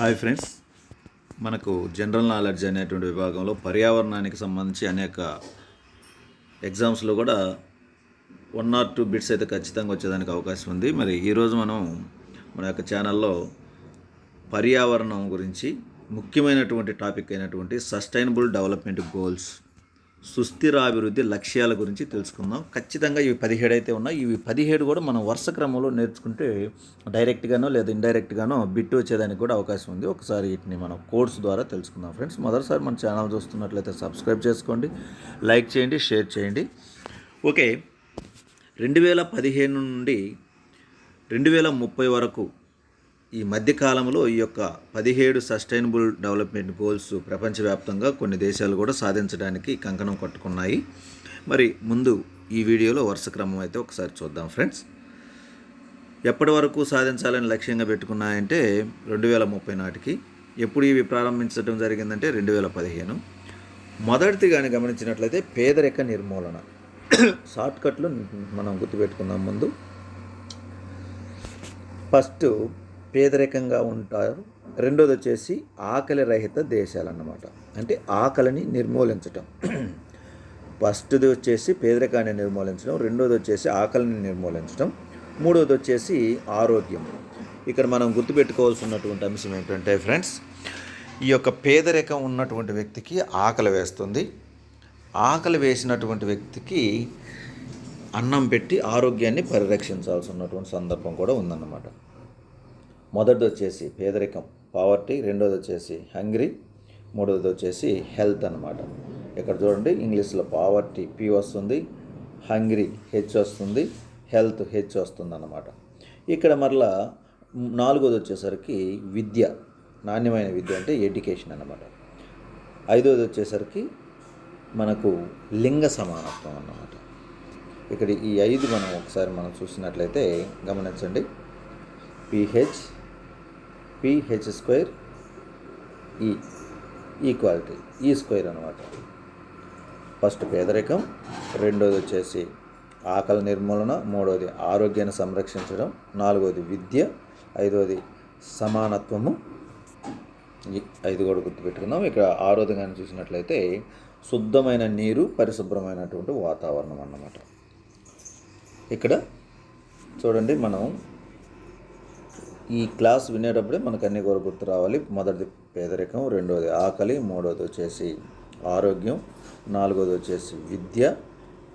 Hi friends. మనకు general knowledge అనేటువంటి విభాగంలో పర్యావరణానికి సంబంధించి అనేక ఎగ్జామ్స్లో కూడా వన్ ఆర్ టూ బిట్స్ అయితే ఖచ్చితంగా వచ్చేదానికి అవకాశం ఉంది. మరి ఈరోజు మనం మన యొక్క ఛానల్లో పర్యావరణం గురించి ముఖ్యమైనటువంటి టాపిక్ అయినటువంటి సస్టైనబుల్ డెవలప్మెంట్ గోల్స్ సుస్థిరాభివృద్ధి లక్ష్యాల గురించి తెలుసుకుందాం. ఖచ్చితంగా ఇవి పదిహేడు అయితే ఉన్నాయి. ఇవి పదిహేడు కూడా మనం వరుస క్రమంలో నేర్చుకుంటే డైరెక్ట్గానో లేదా ఇండైరెక్ట్గానో బిట్ వచ్చేదానికి కూడా అవకాశం ఉంది. ఒకసారి వీటిని మనం కోర్స్ ద్వారా తెలుసుకుందాం. ఫ్రెండ్స్ మొదటిసారి మన ఛానల్ చూస్తున్నట్లయితే సబ్స్క్రైబ్ చేసుకోండి లైక్ చేయండి షేర్ చేయండి. ఓకే. రెండు వేల పదిహేను నుండి రెండు వేల ముప్పై వరకు ఈ మధ్యకాలంలో ఈ యొక్క పదిహేడు సస్టైనబుల్ డెవలప్మెంట్ గోల్స్ ప్రపంచవ్యాప్తంగా కొన్ని దేశాలు కూడా సాధించడానికి కంకణం కట్టుకున్నాయి. మరి ముందు ఈ వీడియోలో వరుస క్రమం అయితే ఒకసారి చూద్దాం ఫ్రెండ్స్. ఎప్పటి వరకు సాధించాలని లక్ష్యంగా పెట్టుకున్నాయంటే రెండు వేల ముప్పై నాటికి. ఎప్పుడు ఇవి ప్రారంభించడం జరిగిందంటే రెండు వేల పదిహేను మొదటిది కానీ గమనించినట్లయితే పేదరిక నిర్మూలన. షార్ట్కట్లు మనం గుర్తుపెట్టుకుందాం ముందు. ఫస్ట్ పేదరికంగా ఉంటారు. రెండోది వచ్చేసి ఆకలి రహిత దేశాలు అన్నమాట అంటే ఆకలిని నిర్మూలించటం. ఫస్ట్ది వచ్చేసి పేదరికాన్ని నిర్మూలించడం రెండోది వచ్చేసి ఆకలిని నిర్మూలించడం మూడోది వచ్చేసి ఆరోగ్యం. ఇక్కడ మనం గుర్తుపెట్టుకోవాల్సినటువంటి అంశం ఏంటంటే ఫ్రెండ్స్ ఈ యొక్క పేదరికం ఉన్నటువంటి వ్యక్తికి ఆకలి వేస్తుంది. ఆకలి వేసినటువంటి వ్యక్తికి అన్నం పెట్టి ఆరోగ్యాన్ని పరిరక్షించాల్సి ఉన్నటువంటి సందర్భం కూడా ఉందన్నమాట. మొదటిది వచ్చేసి పేదరికం పావర్టీ రెండోది వచ్చేసి హంగ్రీ మూడోది వచ్చేసి హెల్త్ అన్నమాట. ఇక్కడ చూడండి ఇంగ్లీష్లో పావర్టీ పి వస్తుంది హంగ్రీ హెచ్ వస్తుంది హెల్త్ హెచ్ వస్తుంది అనమాట ఇక్కడ మరలా నాలుగోది వచ్చేసరికి విద్య నాణ్యమైన విద్య అంటే ఎడ్యుకేషన్ అన్నమాట. ఐదోది వచ్చేసరికి మనకు లింగ సమానత్వం అన్నమాట. ఇక్కడ ఈ ఐదు మనం ఒకసారి మనం చూసినట్లయితే గమనించండి. P H P H square E equality E square అనమాట ఫస్ట్ పేదరికం రెండోది వచ్చేసి ఆకలి నిర్మూలన మూడోది ఆరోగ్యాన్ని సంరక్షించడం నాలుగోది విద్య ఐదోది సమానత్వము. ఐదు కూడా గుర్తుపెట్టుకుందాం. ఇక్కడ ఆరోది కానీ చూసినట్లయితే శుద్ధమైన నీరు పరిశుభ్రమైనటువంటి వాతావరణం అన్నమాట. ఇక్కడ చూడండి మనం ఈ క్లాస్ వినేటప్పుడే మనకు అన్ని కూడా గుర్తు రావాలి. మొదటిది పేదరికం రెండోది ఆకలి మూడోది వచ్చేసి ఆరోగ్యం నాలుగోది వచ్చేసి విద్య.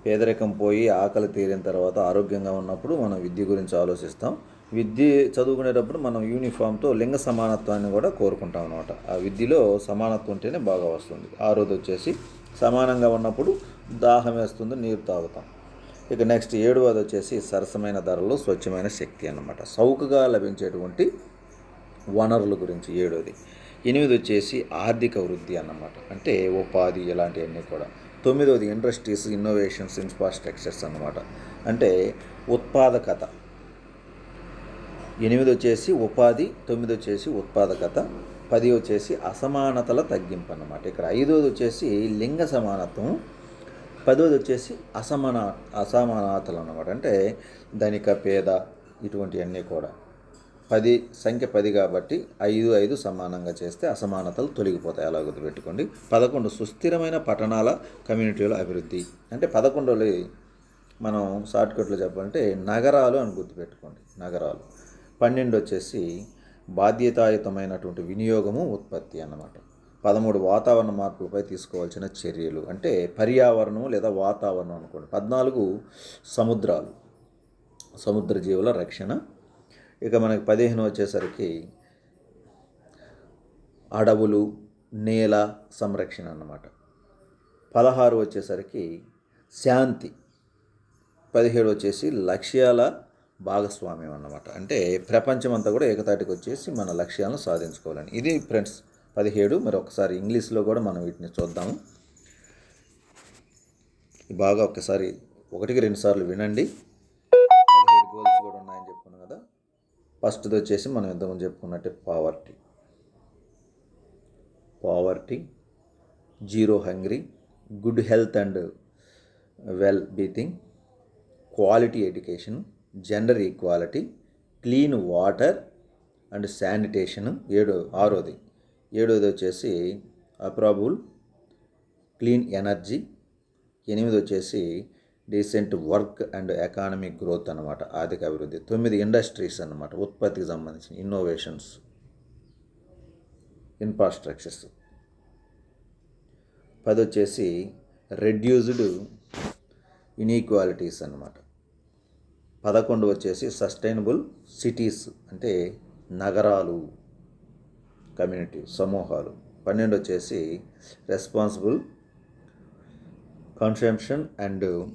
పేదరికం పోయి ఆకలి తీరిన తర్వాత ఆరోగ్యంగా ఉన్నప్పుడు మనం విద్య గురించి ఆలోచిస్తాం. విద్య చదువుకునేటప్పుడు మనం యూనిఫామ్తో లింగ సమానత్వాన్ని కూడా కోరుకుంటాం అనమాట ఆ విద్యలో సమానత్వం ఉంటేనే బాగా వస్తుంది. ఆరోది వచ్చేసి సమానంగా ఉన్నప్పుడు దాహం వేస్తుంది నీరు తాగుతాం. ఇక నెక్స్ట్ ఏడవది వచ్చేసి సరసమైన ధరలు స్వచ్ఛమైన శక్తి అన్నమాట. చౌకగా లభించేటువంటి వనరుల గురించి ఏడోది ఎనిమిది వచ్చేసి ఆర్థిక వృద్ధి అన్నమాట. అంటే ఉపాధి ఇలాంటివన్నీ కూడా. తొమ్మిదవది ఇండస్ట్రీస్ ఇన్నోవేషన్స్ ఇన్ఫ్రాస్ట్రక్చర్స్ అన్నమాట. అంటే ఉత్పాదకత. ఎనిమిది వచ్చేసి ఉపాధి తొమ్మిది వచ్చేసి ఉత్పాదకత పది వచ్చేసి అసమానతల తగ్గింపు అన్నమాట. ఇక్కడ ఐదోది వచ్చేసి లింగ సమానత్వం పదవది వచ్చేసి అసమాన అసమానతలు అన్నమాట అంటే ధనిక పేద ఇటువంటివన్నీ కూడా. పది సంఖ్య పది కాబట్టి ఐదు ఐదు సమానంగా చేస్తే అసమానతలు తొలగిపోతాయి. అలా గుర్తుపెట్టుకోండి. పదకొండు సుస్థిరమైన పట్టణాల కమ్యూనిటీల అభివృద్ధి. అంటే పదకొండులో మనం షార్ట్కట్లో చెప్పాలంటే నగరాలు అని గుర్తుపెట్టుకోండి. నగరాలు. పన్నెండు వచ్చేసి బాధ్యతాయుతమైనటువంటి వినియోగము ఉత్పత్తి అన్నమాట. పదమూడు వాతావరణ మార్పులపై తీసుకోవాల్సిన చర్యలు. అంటే పర్యావరణం లేదా వాతావరణం అనుకోండి. పద్నాలుగు సముద్రాలు. సముద్ర జీవుల రక్షణ. ఇక మనకి పదిహేను వచ్చేసరికి అడవులు నేల సంరక్షణ అన్నమాట. పదహారు వచ్చేసరికి శాంతి. పదిహేడు వచ్చేసి లక్ష్యాల భాగస్వామ్యం అన్నమాట. అంటే ప్రపంచమంతా కూడా ఏకతాటికి వచ్చేసి మన లక్ష్యాలను సాధించుకోవాలని. ఇది ఫ్రెండ్స్ పదిహేడు. మరి ఒకసారి ఇంగ్లీష్లో కూడా మనం వీటిని చూద్దాము. బాగా ఒకసారి ఒకటికి రెండు సార్లు వినండి. పదిహేడు గోల్స్ కూడా ఉన్నాయని చెప్పుకున్నాం కదా. ఫస్ట్ది వచ్చేసి మనం ఇంతకుముందు చెప్పుకున్నట్టే poverty poverty zero hungry good health and well being quality education gender equality clean water and sanitation ఏడు ఆరోది. ఏడవది వచ్చేసి అప్రాబుల్ క్లీన్ ఎనర్జీ. ఎనిమిది వచ్చేసి decent work and economic growth అనమాట ఆర్థిక అభివృద్ధి. తొమ్మిది ఇండస్ట్రీస్ అనమాట ఉత్పత్తికి సంబంధించిన ఇన్నోవేషన్స్ ఇన్ఫ్రాస్ట్రక్చర్స్. పది వచ్చేసి రెడ్యూస్డ్ ఇనీక్వాలిటీస్ అన్నమాట. పదకొండు వచ్చేసి సస్టైనబుల్ సిటీస్ అంటే నగరాలు. కమ్యూనిటీ సమూహాలు. పన్నెండు వచ్చేసి రెస్పాన్సిబుల్ కన్సంప్షన్ అండ్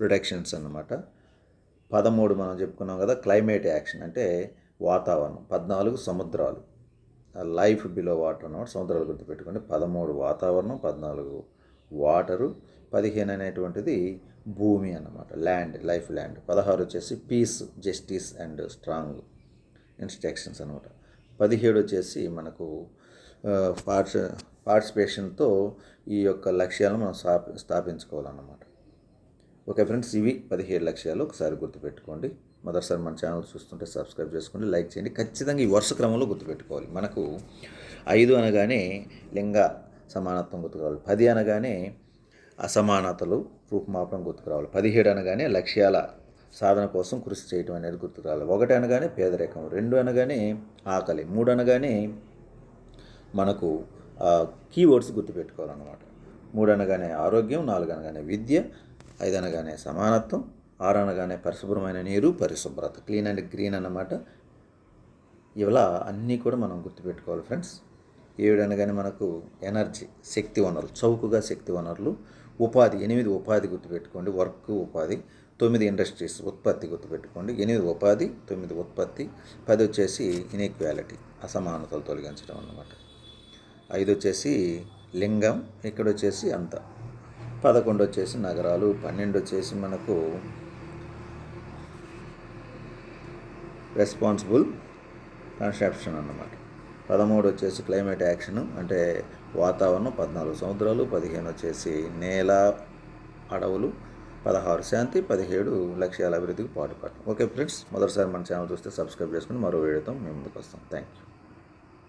ప్రొడక్షన్స్ అన్నమాట. పదమూడు మనం చెప్పుకున్నాం కదా క్లైమేట్ యాక్షన్ అంటే వాతావరణం. పద్నాలుగు సముద్రాలు. లైఫ్ బిలో వాటర్ అన్నమాట. సముద్రాలు గుర్తుపెట్టుకోండి. పదమూడు వాతావరణం పద్నాలుగు వాటరు పదిహేను అనేటువంటిది భూమి అన్నమాట. ల్యాండ్ లైఫ్ ల్యాండ్ పదహారు వచ్చేసి peace justice and strong instructions అనమాట పదిహేడు వచ్చేసి మనకు పార్ట్స్ పార్టిసిపేషన్తో ఈ యొక్క లక్ష్యాలను మనం స్థాప స్థాపించుకోవాలన్నమాట. ఓకే ఫ్రెండ్స్ ఇవి పదిహేడు లక్ష్యాలు. ఒకసారి గుర్తుపెట్టుకోండి. మొదటిసారి మన ఛానల్ చూస్తుంటే సబ్స్క్రైబ్ చేసుకోండి లైక్ చేయండి. ఖచ్చితంగా ఈ వరుస క్రమంలో గుర్తుపెట్టుకోవాలి. మనకు ఐదు అనగానే లింగ సమానత్వం గుర్తుకురావాలి. పది అనగానే అసమానతలు రూపుమాపడం గుర్తుకురావాలి. పదిహేడు అనగానే లక్ష్యాల సాధన కోసం కృషి చేయడం అనేది గుర్తురాలి ఒకటి అనగానే పేదరికం రెండు అనగానే ఆకలి మూడు అనగానే మనకు కీవర్డ్స్ గుర్తుపెట్టుకోవాలన్నమాట. మూడు అనగానే ఆరోగ్యం నాలుగు అనగానే విద్య ఐదు అనగానే సమానత్వం ఆరు అనగానే పరిశుభ్రమైన నీరు పరిశుభ్రత. క్లీన్ అండ్ గ్రీన్ అన్నమాట. ఇలా అన్నీ కూడా మనం గుర్తుపెట్టుకోవాలి ఫ్రెండ్స్. ఏడు అనగానే మనకు ఎనర్జీ శక్తి వనరులు చౌకగా శక్తి వనరులు. ఉపాధి ఎనిమిది ఉపాధి గుర్తుపెట్టుకోండి. వర్క్ ఉపాధి తొమ్మిది ఇండస్ట్రీస్ ఉత్పత్తి గుర్తుపెట్టుకోండి. ఎనిమిది ఉపాధి తొమ్మిది ఉత్పత్తి పది వచ్చేసి ఇన్ఈక్వాలిటీ అసమానతలు తొలగించడం అన్నమాట. ఐదు వచ్చేసి లింగం ఇక్కడ వచ్చేసి అంత. పదకొండు వచ్చేసి నగరాలు పన్నెండు వచ్చేసి మనకు రెస్పాన్సిబుల్ కన్సెప్షన్ అన్నమాట. పదమూడు వచ్చేసి క్లైమేట్ యాక్షన్ అంటే వాతావరణం పద్నాలుగు సముద్రాలు పదిహేను వచ్చేసి నేల అడవులు పదహారు శాంతి పదిహేడు లక్ష్యాల అభివృద్ధికి పాటుపడటం. ఓకే ఫ్రెండ్స్ మొదటిసారి మన ఛానల్ చూస్తే సబ్స్క్రైబ్ చేసుకుని మరో వీడియోతో మేము ముందుకు వస్తాం. Thank you